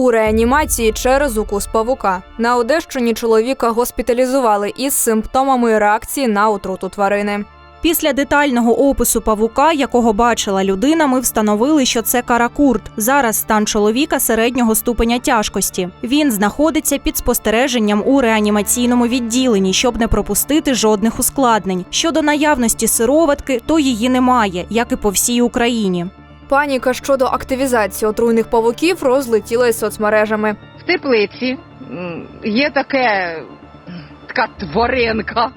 У реанімації через укус павука на Одещині чоловіка госпіталізували із симптомами реакції на отруту тварини. Після детального опису павука, якого бачила людина, ми встановили, що це каракурт. Зараз стан чоловіка середнього ступеня тяжкості. Він знаходиться під спостереженням у реанімаційному відділенні, щоб не пропустити жодних ускладнень. Щодо наявності сироватки, то її немає, як і по всій Україні. Паніка щодо активізації отруйних павуків розлетілась соцмережами. в теплиці є таке, така тваринка.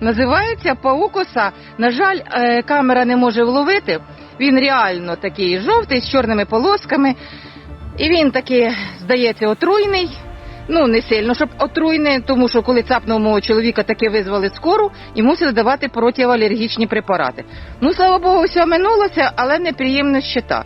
Називається паукоса. На жаль, е, камера не може вловити. Він реально такий жовтий з чорними полосками. І він такий, здається, отруйний. Ну, не сильно, щоб отруйний, тому що коли цапнув мого чоловіка, таки визвали скору і мусили давати протиалергічні препарати. Ну, слава Богу, все минулося, але неприємно щита.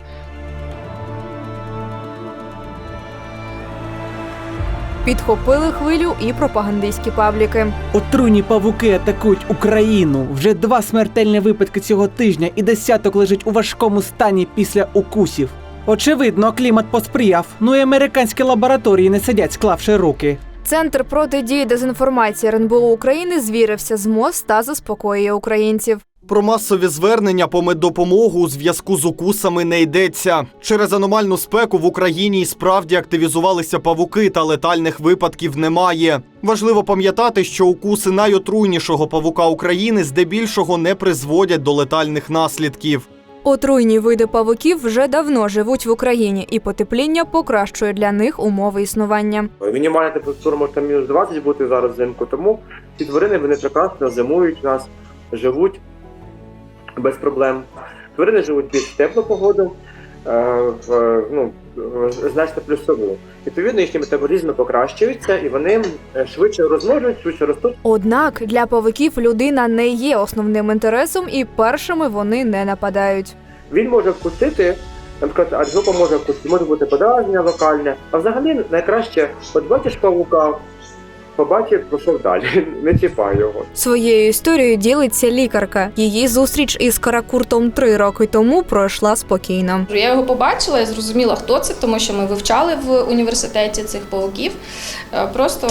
Підхопили хвилю і пропагандистські пабліки. Отруйні павуки атакують Україну. Вже два смертельні випадки цього тижня, і десяток лежить у важкому стані після укусів. Очевидно, клімат посприяв. Ну і американські лабораторії не сидять, склавши руки. Центр протидії дезінформації РНБО України звірився з МОЗ та заспокоює українців. Про масові звернення по меддопомогу у зв'язку з укусами не йдеться. Через аномальну спеку в Україні і справді активізувалися павуки, та летальних випадків немає. Важливо пам'ятати, що укуси найотруйнішого павука України здебільшого не призводять до летальних наслідків. Отруйні види павуків вже давно живуть в Україні, і потепління покращує для них умови існування. Мінімальна температура може там мінус 20 бути зараз взимку, тому ці тварини вони прекрасно зимують у нас, живуть без проблем. Тварини живуть під теплу погоду, е, в, ну, значно плюсову. Відповідно, їхні метаболізми покращуються і вони е, швидше розмножують, швидше ростуть. Однак для павуків людина не є основним інтересом, і першими вони не нападають. Він може вкусити, наприклад, аджопа може вкусити, може бути подразнення локальне. А взагалі найкраще, от бачиш павука, побачив, пішов далі, не чіпай його. Своєю історією ділиться лікарка. Її зустріч із каракуртом три роки тому пройшла спокійно. Я його побачила і зрозуміла, хто це, тому що ми вивчали в університеті цих пауків. Е, Просто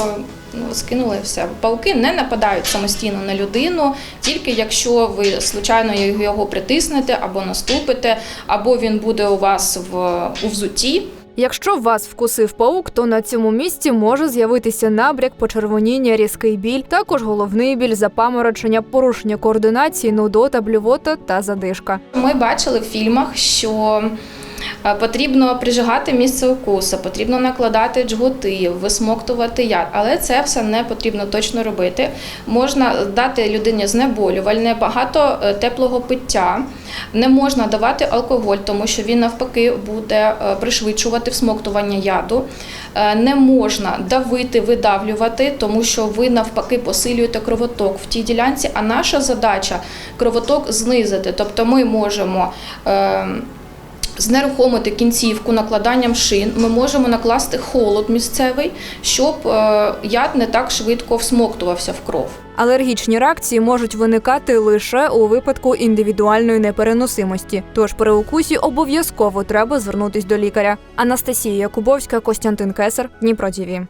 ну, скинули все. Пауки не нападають самостійно на людину, тільки якщо ви случайно його притиснете або наступите, або він буде у вас в у взутті. Якщо вас вкусив паук, то на цьому місці може з'явитися набряк, почервоніння, різкий біль, також головний біль, запаморочення, порушення координації, нудота, блювота та задишка. Ми бачили в фільмах, що потрібно прижигати місце укусу, потрібно накладати джгути, висмоктувати яд, але це все не потрібно точно робити. Можна дати людині знеболювальне, багато е, теплого пиття. Не можна давати алкоголь, тому що він навпаки буде е, пришвидшувати всмоктування яду. Е, Не можна давити, видавлювати, тому що ви навпаки посилюєте кровоток в тій ділянці. А наша задача кровоток знизити. Тобто ми можемо. Знерухомити кінцівку накладанням шин, ми можемо накласти холод місцевий, щоб е, яд не так швидко всмоктувався в кров. Алергічні реакції можуть виникати лише у випадку індивідуальної непереносимості. Тож при укусі обов'язково треба звернутись до лікаря. Анастасія Якубовська, Костянтин Кесар, Дніпро ТІВІ.